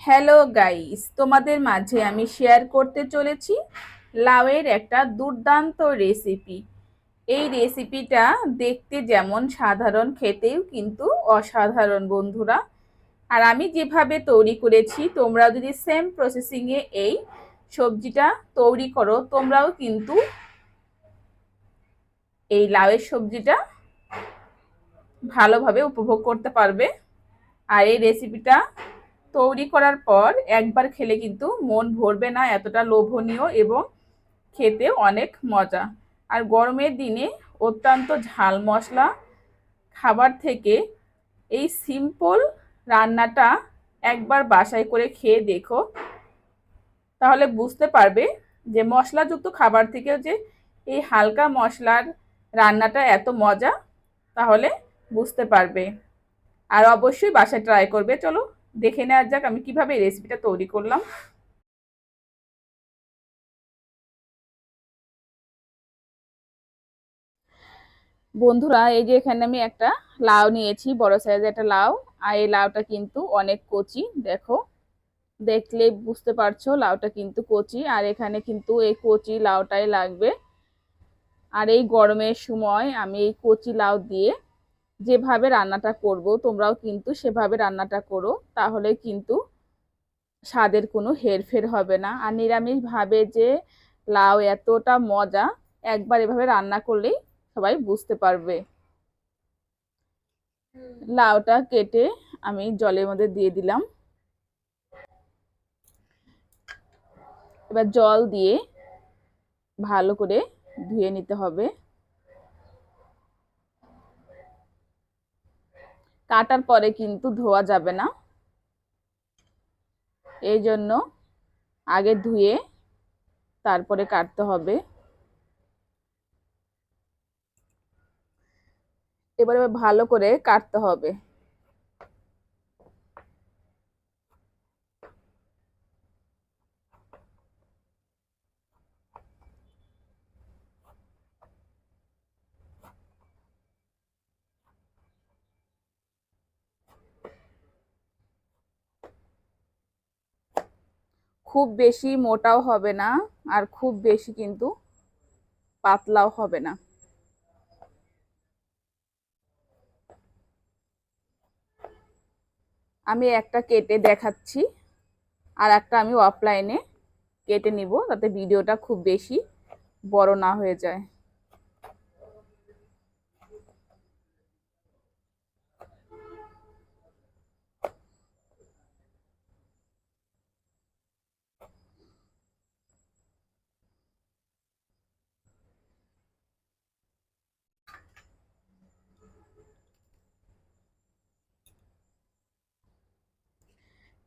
Hello guys তোমাদের মাঝে আমি শেয়ার করতে চলেছি লাউয়ের একটা দুর্দান্ত রেসিপি এই রেসিপিটা দেখতে যেমন সাধারণ, খেতেও কিন্তু অসাধারণ, বন্ধুরা। আর আমি যেভাবে তৈরি করেছি, তোমরা যদি সেম প্রসেসিংয়ে এই সবজিটা তৈরি করো, তোমরাও কিন্তু এই লাউয়ের সবজিটা ভালোভাবে উপভোগ করতে পারবে। আর এই রেসিপিটা তৈরি করার পর একবার খেলে কিন্তু মন ভরবে না, এতটা লোভনীয় এবং খেতে অনেক মজা। আর গরমের দিনে অত্যন্ত ঝাল মশলা খাবার থেকে এই সিম্পল রান্নাটা একবার বাসায় করে খেয়ে দেখো, তাহলে বুঝতে পারবে যে মশলাযুক্ত খাবার থেকেও যে এই হালকা মশলার রান্নাটা এত মজা, তাহলে বুঝতে পারবে। আর অবশ্যই বাসায় ট্রাই করবে, চলো। দেখে নেওয়া যাক আমি কীভাবে রেসিপিটা তৈরি করলাম। বন্ধুরা, এই যে এখানে আমি একটা লাউ নিয়েছি, বড় সাইজের একটা লাউ, আর এই লাউটা কিন্তু অনেক কচি, দেখো। দেখলে বুঝতে পারছ, লাউটা কিন্তু কচি, আর এখানে কিন্তু এই কচি লাউটাই লাগবে। আর এই গরমের সময় আমি এই কচি লাউ দিয়ে যেভাবে রান্নাটা করব তোমরাও কিন্তু সেভাবে রান্নাটা করো তাহলে কিন্তু স্বাদের কোনো হেরফের হবে না। আর নিরামিষভাবে যে লাউ এতটা মজা একবার এভাবে রান্না করলেই সবাই বুঝতে পারবে। লাউটা কেটে আমি জলের মধ্যে দিয়ে দিলাম। এবার জল দিয়ে ভালো করে ধুয়ে নিতে হবে। কাটার পরে কিন্তু ধোয়া যাবে না। এই জন্য আগে ধুয়ে তারপরে কাটতে হবে। এবারে ভালো করে কাটতে হবে। খুব বেশি মোটাও হবে না আর খুব বেশি কিন্তু পাতলাও হবে না। আমি একটা কেটে দেখাচ্ছি আর একটা আমি অফলাইনে কেটে নিব, তাতে ভিডিওটা খুব বেশি বড় না হয়ে যায়।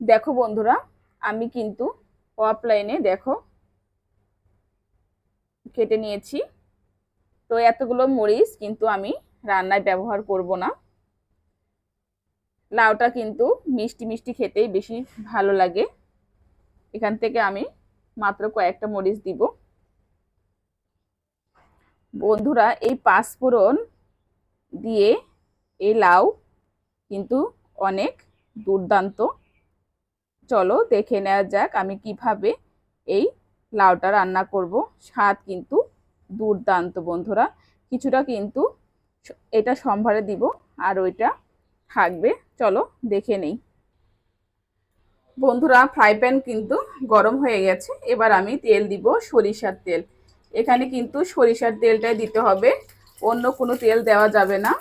দেখো বন্ধুরা, আমি কিন্তু অফলাইনে দেখো কেটে নিয়েছি। তো এতগুলো মরিচ কিন্তু আমি রান্নায় ব্যবহার করব না। লাউটা কিন্তু মিষ্টি মিষ্টি খেতেই বেশি ভালো লাগে। এখান থেকে আমি মাত্র কয়েকটা মরিচ দিব। বন্ধুরা, এই পাঁচফোড়ন দিয়ে এই লাউ কিন্তু অনেক দুর্দান্ত। চলো দেখে নেওয়া যাক আমি কীভাবে এই লাউটা রান্না করব। স্বাদ কিন্তু দুর্দান্ত বন্ধুরা। কিছুটা কিন্তু এটা সম্ভারে দিব আর ওইটা থাকবে। চলো দেখে নেই। বন্ধুরা ফ্রাই প্যান কিন্তু গরম হয়ে গেছে। এবার আমি তেল দিব সরিষার তেল। এখানে কিন্তু সরিষার তেলটাই দিতে হবে। অন্য কোনো তেল দেওয়া যাবে না।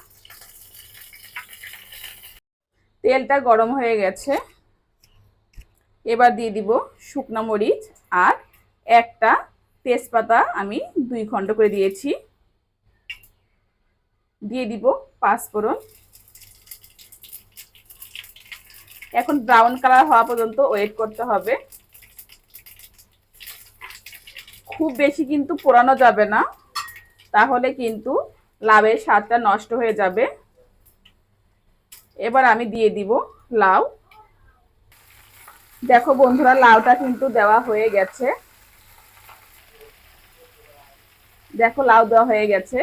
তেলটা গরম হয়ে গেছে। এবার দিয়ে দিব শুকনো মরিচ আর একটা তেজপাতা আমি দুই খণ্ড করে দিয়েছি। দিয়ে দিব পাঁচফোড়ন। এখন ব্রাউন কালার হওয়া পর্যন্ত ওয়েট করতে হবে। খুব বেশি কিন্তু পোড়ানো যাবে না, তাহলে কিন্তু লাভের স্বাদটা নষ্ট হয়ে যাবে। এবার আমি দিয়ে দিব লাউ। দেখো বন্ধুরা, লাউটা কিন্তু দেওয়া হয়ে গেছে। দেখো, লাউ দেওয়া হয়ে গেছে।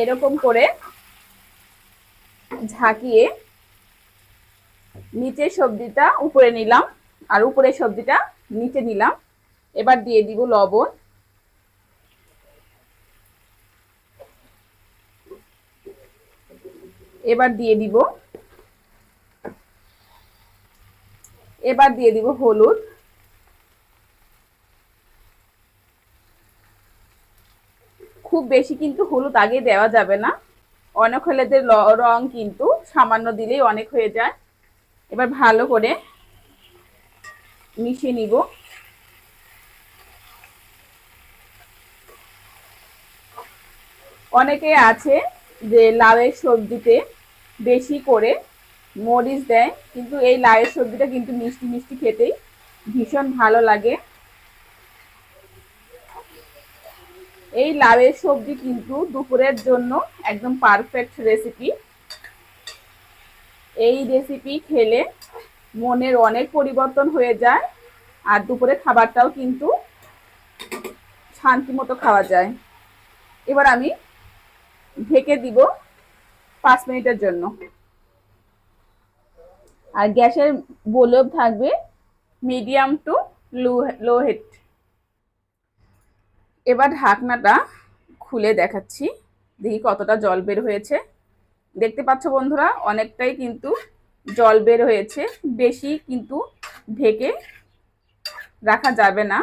এরকম করে ঝাঁকিয়ে নিচের সবজিটা উপরে নিলাম, আর উপরের সবজিটা নিচে নিলাম। এবার দিয়ে দিব লবণ। এবার দিয়ে দিব, এবার দিয়ে দিব হলুদ। খুব বেশি কিন্তু হলুদ আগে দেওয়া যাবে না। অনেক হলেদের রং কিন্তু সামান্য দিলেই অনেক হয়ে যায়। এবার ভালো করে মিশিয়ে নিব। অনেকে আছে যে লাউয়ের সবজিতে বেশি করে মরিচ দেয়। কিন্তু এই লাউয়ের সবজিটা কিন্তু মিষ্টি মিষ্টি খেতেই ভীষণ ভালো লাগে। এই লাউয়ের সবজি কিন্তু দুপুরের জন্য একদম পারফেক্ট রেসিপি এই রেসিপি খেলে মনের অনেক পরিবর্তন হয়ে যায় আর দুপুরে খাবারটাও কিন্তু শান্তি মতো খাওয়া যায়। এবার আমি ঢেকে দিব পাঁচ মিনিটের জন্য। আর গ্যাসের বলব থাকবে medium to low low heat. এবার ঢাকনাটা খুলে দেখাচ্ছি। দেখি কতটা জল বের হয়েছে। দেখতে পাচ্ছ বন্ধুরা, অনেকটাই কিন্তু জল বের হয়েছে। বেশি কিন্তু ঢেকে রাখা যাবে না।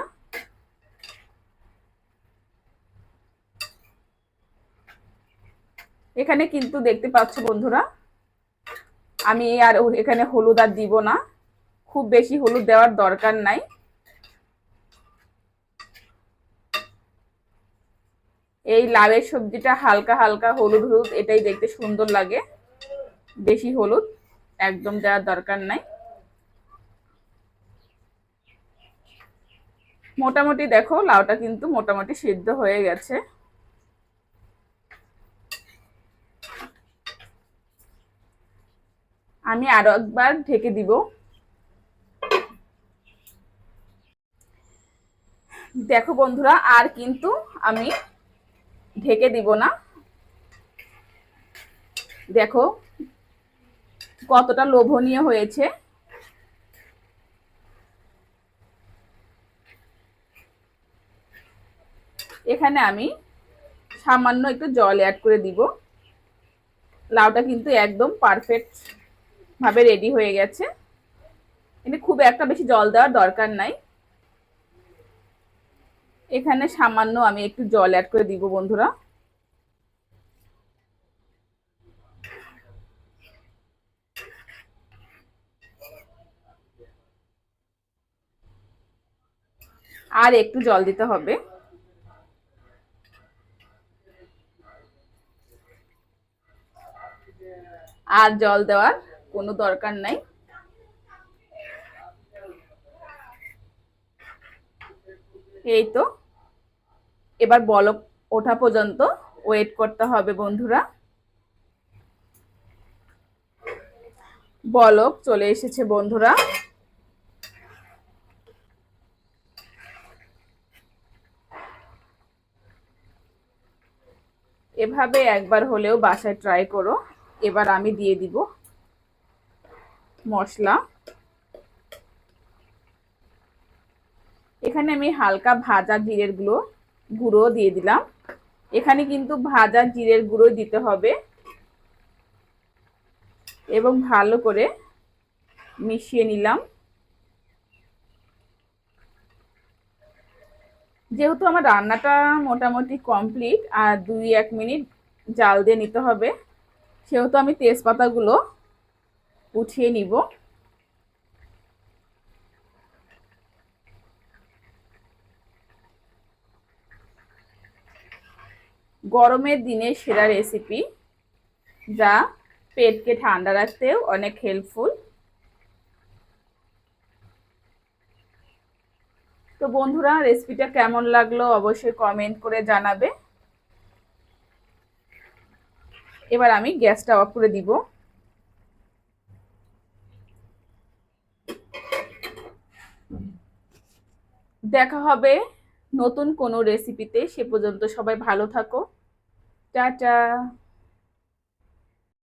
এখানে কিন্তু দেখতে পাচ্ছ বন্ধুরা, আমি আর এখানে হলুদ আর দিব না। খুব বেশি হলুদ দেওয়ার দরকার নাই। এই লাউয়ের সবজিটা হালকা হালকা হলুদ হলুদ, এটাই দেখতে সুন্দর লাগে। বেশি হলুদ একদম দেওয়ার দরকার নাই। মোটামুটি দেখো, লাউটা কিন্তু মোটামুটি সিদ্ধ হয়ে গেছে। আমি আরও একবার ঢেকে দিব। দেখো বন্ধুরা, আর কিন্তু আমি ঢেকে দিব না। দেখো কতটা লোভনীয় হয়েছে। এখানে আমি সামান্য একটু জল অ্যাড করে দিব। লাউটা কিন্তু একদম পারফেক্ট ভাবে রেডি হয়ে গেছে। এখানে খুব একটা বেশি জল দেওয়ার দরকার নাই। এখানে সামান্য আমি একটু জল অ্যাড করে দিব বন্ধুরা। আর একটু জল দিতে হবে। আর জল দেওয়ার কোনো দরকার নাই। এই তো, এবার বলক ওঠা পর্যন্ত ওয়েট করতে হবে বন্ধুরা। বলক চলে এসেছে বন্ধুরা। এভাবে একবার হলেও বাসায় ট্রাই করো। এবার আমি দিয়ে দিব। মশলা। এখানে আমি হালকা ভাজা জিরের গুঁড়ো গুঁড়ো দিয়ে দিলাম। এখানে কিন্তু ভাজা জিরের গুঁড়ো দিতে হবে। এবং ভালো করে মিশিয়ে নিলাম। যেহেতু আমার রান্নাটা মোটামুটি কমপ্লিট আর দুই এক মিনিট জাল দিয়ে নিতে হবে, সেহেতু আমি তেজপাতাগুলো উঠিয়ে নিব। গরমের দিনে সেরা রেসিপি যা পেটকে ঠান্ডা রাখতেও অনেক হেল্পফুল তো বন্ধুরা রেসিপিটা কেমন লাগল অবশ্যই কমেন্ট করে জানাবে। এবার আমি গ্যাসটা অফ করে দিব। দেখা হবে নতুন কোনো রেসিপিতে সে পর্যন্ত সবাই ভালো থাকো। টাটা।